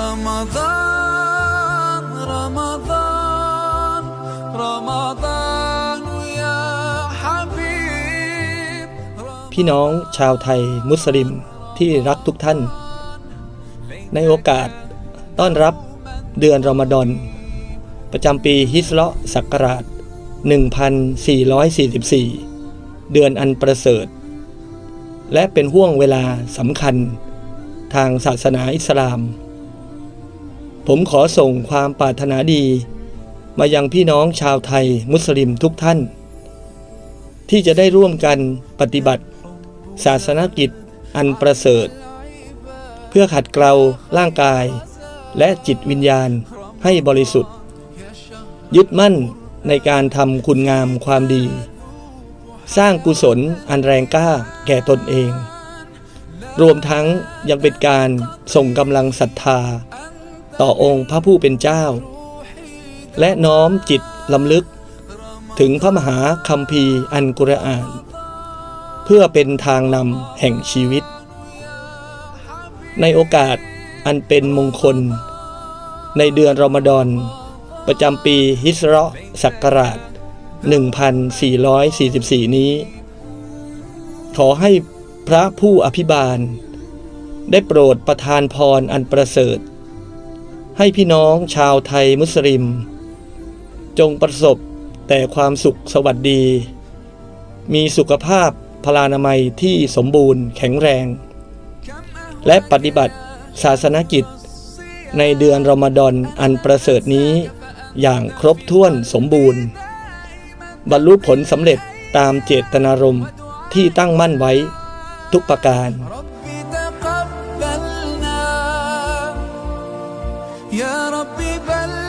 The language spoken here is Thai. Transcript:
رمضان رمضان رمضان يا حبيب พี่น้องชาวไทยมุสลิมที่รักทุกท่าน ในโอกาสต้อนรับเดือนรอมฎอน ประจำปีฮิสเราะห์ศักราช 1444 เดือนอันประเสริฐ และเป็นห่วงเวลาสำคัญทางศาสนาอิสลาม ผมขอส่งความปรารถนาดี มายังพี่น้องชาวไทยมุสลิมทุกท่าน ที่จะได้ร่วมกันปฏิบัติ ศาสนกิจอันประเสริฐ เพื่อขัดเกลาร่างกาย และจิตวิญญาณให้บริสุทธิ์ ยึดมั่นในการทำคุณงามความดี สร้างกุศลอันแรงกล้าแก่ตนเอง รวมทั้งยังเป็นการส่งกำลังศรัทธา ต่อองค์พระผู้เป็นเจ้า และน้อมจิตลำลึก ถึงพระมหาคัมภีร์อันกุรอาน เพื่อเป็นทางนำแห่งชีวิต ในโอกาสอันเป็นมงคล ในเดือนรอมฎอนประจำปีฮิสเราะศักราช 1444 นี้ ขอให้พระผู้อภิบาล ได้โปรดประทานพรอันประเสริฐ ให้พี่น้องชาวไทยมุสลิม จงประสบแต่ความสุขสวัสดี มีสุขภาพพลานามัยที่สมบูรณ์แข็งแรง และปฏิบัติศาสนกิจ ในเดือนรอมฎอนอันประเสริฐนี้ อย่างครบถ้วนสมบูรณ์ บรรลุผลสำเร็จตามเจตนารมณ์ที่ตั้งมั่นไว้ทุกประการ يا ربي بلغنا